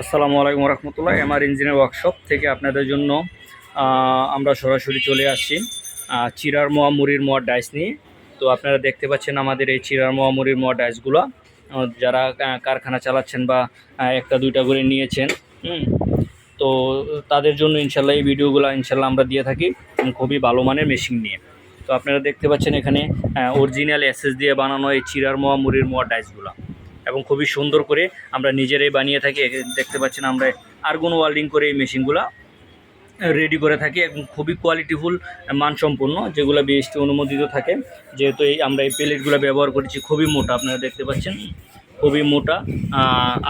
আসসালামু আলাইকুম রহমতুল্লাহ। MR engineer workshop থেকে আপনাদের জন্য আমরা সরাসরি চলে আসছি চিরার মোয়া মুড়ির মোয়া ডাইস নিয়ে। তো আপনারা দেখতে পাচ্ছেন আমাদের এই চিরার মোয়া মুড়ির মোয়া ডাইসগুলো যারা কারখানা চালাচ্ছেন বা একটা দুইটা করে নিয়েছেন তো তাদের জন্য ইনশাল্লাহ এই ভিডিওগুলো ইনশাল্লাহ আমরা দিয়ে থাকি, খুবই ভালো মানের মেশিন নিয়ে। তো আপনারা দেখতে পাচ্ছেন এখানে অরিজিনাল এসএস দিয়ে বানানো এই চিরার মোয়া মুড়ির মোয়া ডাইসগুলো এবং খুবই সুন্দর করে আমরা নিজেরাই বানিয়ে থাকি। দেখতে পাচ্ছেন আমরা আর্গন ওয়ার্ল্ডিং করে এই মেশিনগুলো রেডি করে থাকি এবং খুবই কোয়ালিটিফুল মানসম্পন্ন, যেগুলো বিএসটি অনুমোদিত থাকে। যেহেতু এই আমরা এই প্লেটগুলো ব্যবহার করেছি, খুবই মোটা, আপনারা দেখতে পাচ্ছেন। খুবই মোটা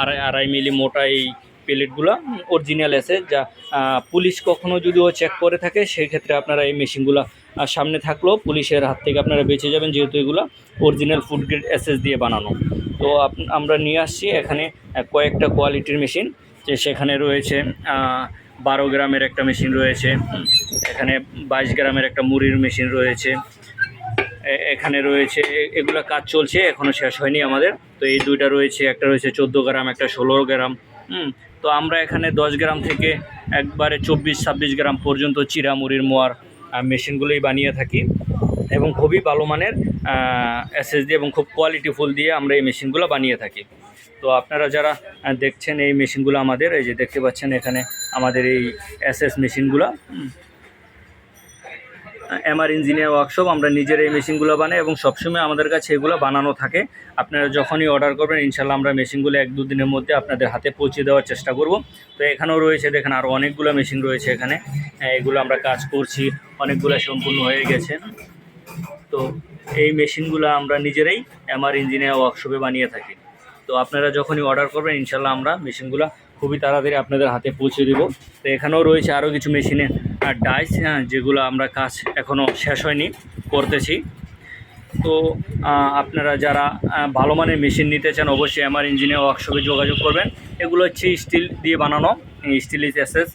আড়াই আড়াই মিলি মোটা এই প্লেটগুলো অরিজিনাল আছে, যা পুলিশ কখনো যদিও চেক করে থাকে সেই ক্ষেত্রে আপনারা এই মেশিনগুলো সামনে থাকলেও পুলিশের হাত থেকে আপনারা বেঁচে যাবেন, যেহেতু এগুলো অরিজিনাল ফুড গ্রেড এসএস দিয়ে বানানো। তো আমরা নিয়ে আসছি এখানে কয়েকটা কোয়ালিটির মেশিন যে সেখানে রয়েছে বারো গ্রামের একটা মেশিন রয়েছে এখানে বাইশ গ্রামের একটা মুড়ির মেশিন রয়েছে এখানে রয়েছে এগুলো কাজ চলছে এখনও শেষ হয়নি আমাদের, তো এই দুইটা রয়েছে, একটা রয়েছে চোদ্দ গ্রাম, একটা ষোলো গ্রাম, হুম, তো আমরা এখানে দশ গ্রাম থেকে একবারে চব্বিশ ছাব্বিশ গ্রাম পর্যন্ত চিরা মুড়ির মোয়ার মেশিনগুলোই বানিয়ে থাকি। এবং খুবই ভালো মানের এসএস দিয়ে এবং খুব কোয়ালিটি ফুল দিয়ে আমরা এই মেশিনগুলো বানিয়ে থাকি। তো আপনারা যারা দেখছেন এই মেশিনগুলো আমাদের এই যে দেখতে পাচ্ছেন এখানে আমাদের এই এসএস মেশিনগুলো। এমআর ইঞ্জিনিয়ার ওয়ার্কশপ আমরা নিজের এই মেশিনগুলো বানাই এবং সবসময় আমাদের কাছে এগুলো বানানো থাকে। আপনারা যখনই অর্ডার করবেন ইনশাল্লাহ আমরা মেশিনগুলো এক দুদিনের মধ্যে আপনাদের হাতে পৌঁছে দেওয়ার চেষ্টা করব। তো এখানেও রয়েছে দেখেন আরও অনেকগুলো মেশিন রয়েছে এখানে। হ্যাঁ, এগুলো আমরা কাজ করছি অনেকগুলো সম্পূর্ণ হয়ে গেছে। তো এই মেশিনগুলো আমরা নিজেরাই এমআর ইঞ্জিনিয়ার ওয়ার্কশপে বানিয়ে থাকি। তো আপনারা যখনই অর্ডার করবেন ইনশাল্লাহ আমরা মেশিনগুলো খুবই তাড়াতাড়ি আপনাদের হাতে পৌঁছে দেব। তো এখানেও রয়েছে আরও কিছু মেশিনে ডাইস হ্যাঁ যেগুলো আমরা কাজ এখনও শেষ হয়নি, করতেছি। তো আপনারা যারা ভালো মানের মেশিন নিতে চান, অবশ্যই আমার ইঞ্জিনিয়ার ওয়ার্কশপে যোগাযোগ করবেন। এগুলো হচ্ছে স্টিল দিয়ে বানানো স্টিল ইজ এসএস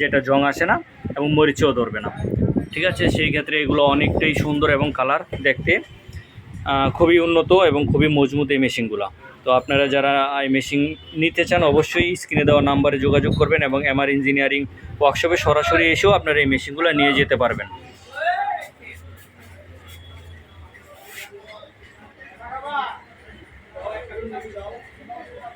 যেটা জং আসে না এবং মরিচেও ধরবে না। ঠিক আছে সেই ক্ষেত্রে এগুলো অনেকটাই সুন্দর এবং কালার দেখতে খুবই উন্নত এবং খুবই মজবুত এই মেশিনগুলো তো আপনারা যারা এই মেশিন নিতে চান, অবশ্যই স্ক্রিনে দেওয়া নাম্বারে যোগাযোগ করবেন এবং এমআর ইঞ্জিনিয়ারিং ওয়ার্কশপে সরাসরি এসেও আপনারা এই মেশিনগুলো নিয়ে যেতে পারবেন